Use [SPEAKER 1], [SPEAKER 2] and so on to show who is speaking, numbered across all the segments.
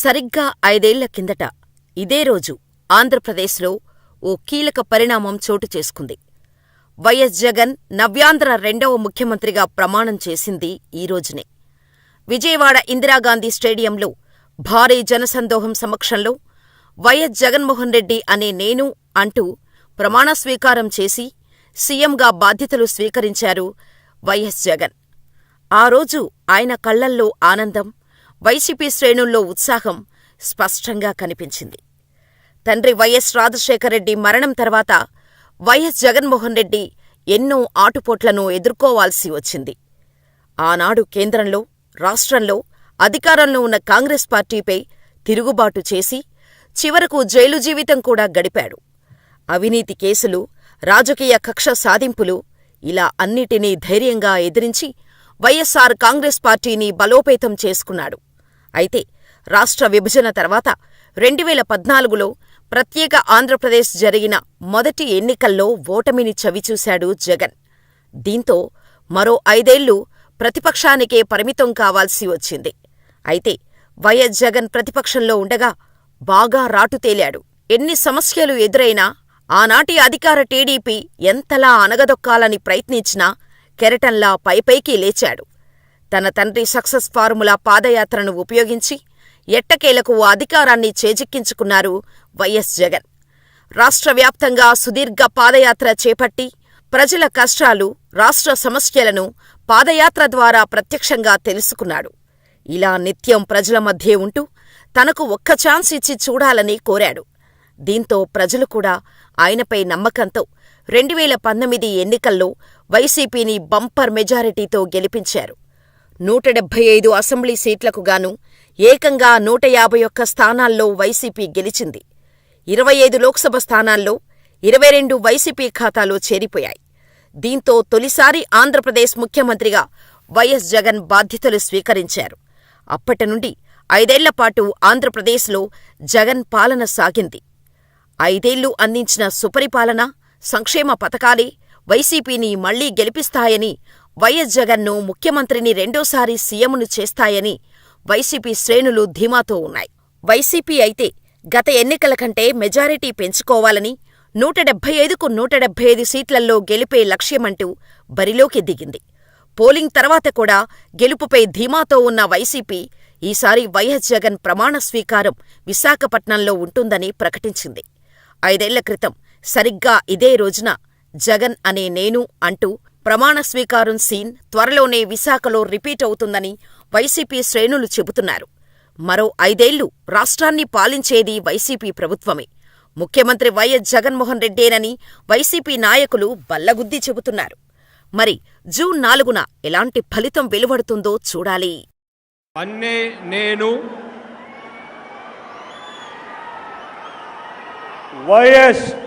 [SPEAKER 1] సరిగ్గా ఐదేళ్ళ కిందట ఇదే రోజు ఆంధ్రప్రదేశ్లో ఓ కీలక పరిణామం చోటు చేసుకుంది. వైఎస్ జగన్ నవ్యాంధ్ర రెండవ ముఖ్యమంత్రిగా ప్రమాణం చేసింది ఈ రోజునే. విజయవాడ ఇందిరాగాంధీ స్టేడియంలో భారీ జనసందోహం సమక్షంలో వైఎస్ జగన్మోహన్ రెడ్డి అనే నేను అంటూ ప్రమాణస్వీకారం చేసి సీఎంగా బాధ్యతలు స్వీకరించారు వైఎస్ జగన్. ఆ రోజు ఆయన కళ్ళల్లో ఆనందం, వైసీపీ శ్రేణుల్లో ఉత్సాహం స్పష్టంగా కనిపించింది. తండ్రి వైఎస్ రాజశేఖరరెడ్డి మరణం తర్వాత వైఎస్ జగన్మోహన్ రెడ్డి ఎన్నో ఆటుపోట్లను ఎదుర్కోవాల్సి వచ్చింది. ఆనాడు కేంద్రంలో, రాష్ట్రంలో అధికారంలో ఉన్న కాంగ్రెస్ పార్టీపై తిరుగుబాటు చేసి చివరకు జైలు జీవితం కూడా గడిపాడు. అవినీతి కేసులు, రాజకీయ కక్ష సాధింపులు ఇలా అన్నిటినీ ధైర్యంగా ఎదిరించి వైఎస్సార్ కాంగ్రెస్ పార్టీని బలోపేతం చేసుకున్నాడు. అయితే రాష్ట్ర విభజన తర్వాత రెండువేల పద్నాలుగులో ప్రత్యేక ఆంధ్రప్రదేశ్ జరిగిన మొదటి ఎన్నికల్లో ఓటమిని చవిచూశాడు జగన్. దీంతో మరో ఐదేళ్ళు ప్రతిపక్షానికే పరిమితం కావాల్సి వచ్చింది. అయితే వైఎస్ జగన్ ప్రతిపక్షంలో ఉండగా బాగా రాటుతేలాడు. ఎన్ని సమస్యలు ఎదురైనా ఆనాటి అధికార టీడీపీ ఎంతలా అణగదొక్కాలని ప్రయత్నించినా కెరటంలా పైపైకి లేచాడు. తన తండ్రి సక్సెస్ ఫార్ములా పాదయాత్రను ఉపయోగించి ఎట్టకేలకు అధికారాన్ని చేజిక్కించుకున్నారు వైఎస్ జగన్. రాష్ట్ర వ్యాప్తంగా సుదీర్ఘ పాదయాత్ర చేపట్టి ప్రజల కష్టాలు, రాష్ట్ర సమస్యలను పాదయాత్ర ద్వారా ప్రత్యక్షంగా తెలుసుకున్నాడు. ఇలా నిత్యం ప్రజల మధ్యే ఉంటూ తనకు ఒక్క ఛాన్స్ ఇచ్చి చూడాలని కోరాడు. దీంతో ప్రజలు కూడా ఆయనపై నమ్మకంతో రెండువేల పంతొమ్మిది ఎన్నికల్లో వైసీపీని బంపర్ మెజారిటీతో గెలిపించారు. నూట డెబ్బై ఐదు అసెంబ్లీ సీట్లకు గాను ఏకంగా నూట యాభై ఒక్క స్థానాల్లో వైసీపీ గెలిచింది. ఇరవై ఐదు లోక్సభ స్థానాల్లో ఇరవై రెండు వైసీపీ ఖాతాలో చేరిపోయాయి. దీంతో తొలిసారి ఆంధ్రప్రదేశ్ ముఖ్యమంత్రిగా వైఎస్ జగన్ బాధ్యతలు స్వీకరించారు. అప్పటి నుండి ఐదేళ్ళపాటు ఆంధ్రప్రదేశ్లో జగన్ పాలన సాగింది. ఐదేళ్ళు అందించిన సుపరిపాలన, సంక్షేమ పథకాలే వైసీపీని మళ్ళీ గెలిపిస్తాయని, వైఎస్ జగన్ను ముఖ్యమంత్రిని రెండోసారి సీఎంను చేస్తాయని వైసీపీ శ్రేణులు ధీమాతో ఉన్నాయి. వైసీపీ అయితే గత ఎన్నికల కంటే మెజారిటీ పెంచుకోవాలని, నూట డెబ్బై ఐదుకు నూట డెబ్బై ఐదు సీట్లల్లో గెలిపే లక్ష్యమంటూ బరిలోకి దిగింది. పోలింగ్ తర్వాత కూడా గెలుపుపై ధీమాతో ఉన్న వైసీపీ ఈసారి వైఎస్ జగన్ ప్రమాణ స్వీకారం విశాఖపట్నంలో ఉంటుందని ప్రకటించింది. ఐదేళ్ళ క్రితం సరిగ్గా ఇదే రోజున జగన్ అనే నేను అంటూ ప్రమాణ స్వీకారం సీన్ త్వరలోనే విశాఖలో రిపీట్ అవుతుందని వైసీపీ శ్రేణులు చెబుతున్నారు. మరో ఐదేళ్ళు రాష్ట్రాన్ని పాలించేది వైసీపీ ప్రభుత్వమే. ముఖ్యమంత్రి వైఎస్ జగన్మోహన్ రెడ్డేనని వైసీపీ నాయకులు బల్లగుద్ది చెబుతున్నారు. మరి జూన్ నాలుగున ఎలాంటి ఫలితం వెలువడుతుందో చూడాలి.
[SPEAKER 2] అన్నే నేను
[SPEAKER 3] వైఎస్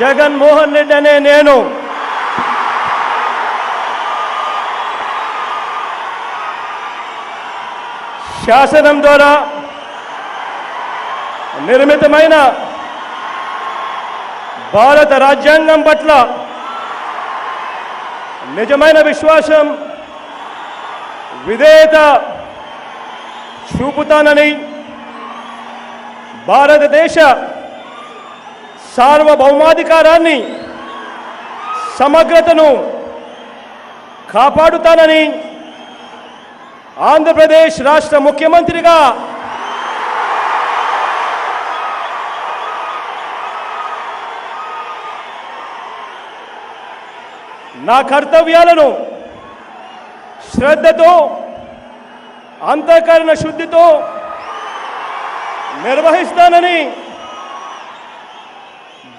[SPEAKER 3] జగన్మోహన్ రెడ్డి అనే నేను. శాసనం ద్వారా నిర్మితమైన భారత రాజ్యాంగం పట్ల నిజమైన విశ్వాసం విధేయత చూపుతానని భారతదేశ సార్వభౌమాధికారాన్ని సమగ్రతను కాపాడుతానని ఆంధ్రప్రదేశ్ రాష్ట్ర ముఖ్యమంత్రిగా నా కర్తవ్యాలను శ్రద్ధతో అంతఃకరణ శుద్ధితో నిర్వహిస్తానని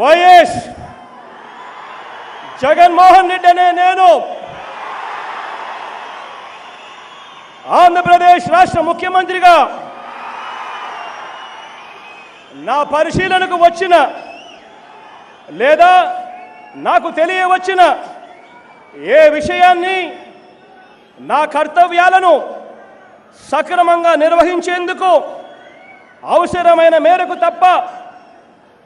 [SPEAKER 3] వైఎస్ జగన్మోహన్ రెడ్డి అనే నేను. ఆంధ్రప్రదేశ్ రాష్ట్ర ముఖ్యమంత్రిగా నా పరిశీలనకు వచ్చిన లేదా నాకు తెలియవచ్చిన ఏ విషయాన్ని నా కర్తవ్యాలను సక్రమంగా నిర్వహించేందుకు అవసరమైన మేరకు తప్ప